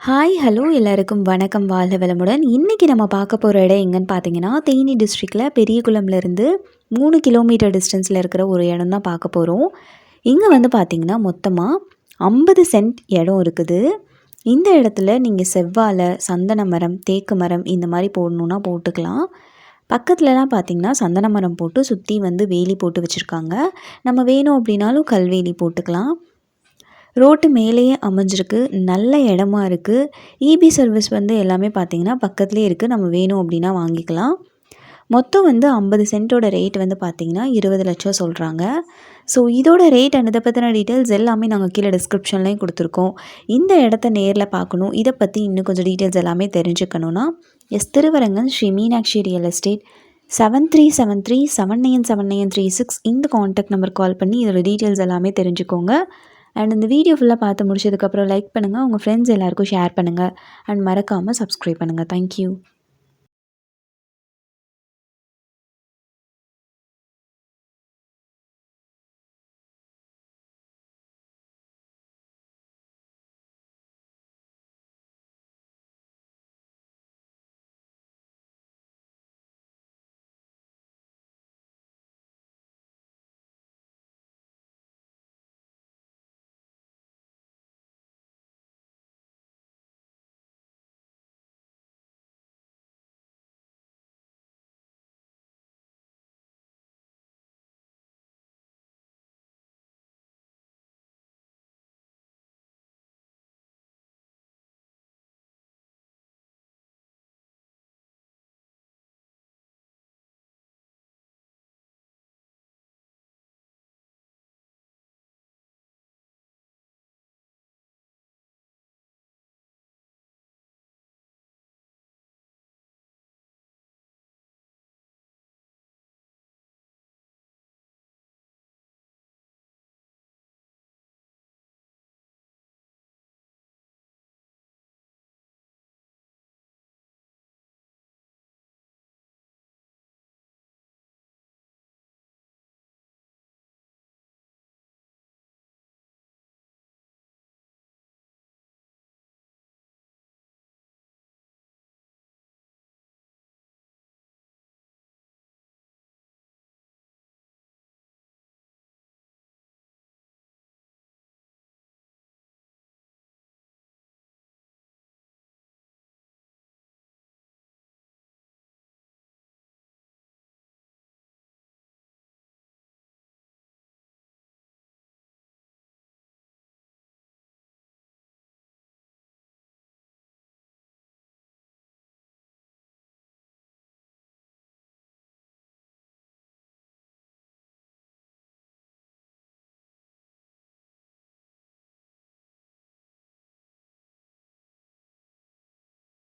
Hi hello எல்லாருக்கும் வணக்கம். வாழ்க வளமுடன். இன்றைக்கி நம்ம பார்க்க போகிற இடம் எங்கன்னு பார்த்தீங்கன்னா தேனி டிஸ்ட்ரிக்டில் பெரியகுளம்லேருந்து மூணு கிலோமீட்டர் டிஸ்டன்ஸில் இருக்கிற ஒரு இடம் தான் பார்க்க போகிறோம் இங்கே வந்து பார்த்திங்கன்னா மொத்தமாக ஐம்பது சென்ட் இடம் இருக்குது. இந்த இடத்துல நீங்கள் செவ்வாழை சந்தன மரம் தேக்கு மரம் இந்த மாதிரி போடணுன்னா போட்டுக்கலாம். பக்கத்துலலாம் பார்த்திங்கன்னா சந்தன மரம் போட்டு சுற்றி வந்து வேலி போட்டு வச்சுருக்காங்க. நம்ம வேணும் அப்படின்னாலும் கல்வேலி போட்டுக்கலாம். ரோட்டு மேலேயே அமைஞ்சிருக்கு நல்ல இடமா இருக்குது இபி சர்வீஸ் வந்து எல்லாமே பார்த்திங்கன்னா பக்கத்துலேயே இருக்குது நம்ம வேணும் அப்படின்னா வாங்கிக்கலாம். மொத்தம் வந்து ஐம்பது சென்ட்டோட ரேட் வந்து பார்த்திங்கன்னா இருபது லட்சம் சொல்கிறாங்க ஸோ இதோட ரேட் அண்ட் இதை பற்றின டீட்டெயில்ஸ் எல்லாமே நாங்கள் கீழே டிஸ்கிரிப்ஷன்லேயும் கொடுத்துருக்கோம். இந்த இடத்த நேரில் பார்க்கணும். இதை பற்றி இன்னும் கொஞ்சம் டீட்டெயில்ஸ் எல்லாமே தெரிஞ்சுக்கணுன்னா S Thiruvarangan Sri Meenakshi real estate seven three seven three seven nine seven nine three six இந்த காண்டாக்ட் நம்பர் கால் பண்ணி இதோட டீட்டெயில்ஸ் எல்லாமே தெரிஞ்சுக்கோங்க. அண்ட் இந்த வீடியோ ஃபுல்லாக பார்த்து முடிச்சதுக்கப்புறம் லைக் பண்ணுங்கள் உங்கள் ஃப்ரெண்ட்ஸ் எல்லாருக்கும் ஷேர் பண்ணுங்கள் அண்ட் மறக்காமல் சப்ஸ்கிரைப் பண்ணுங்கள் தேங்க்யூ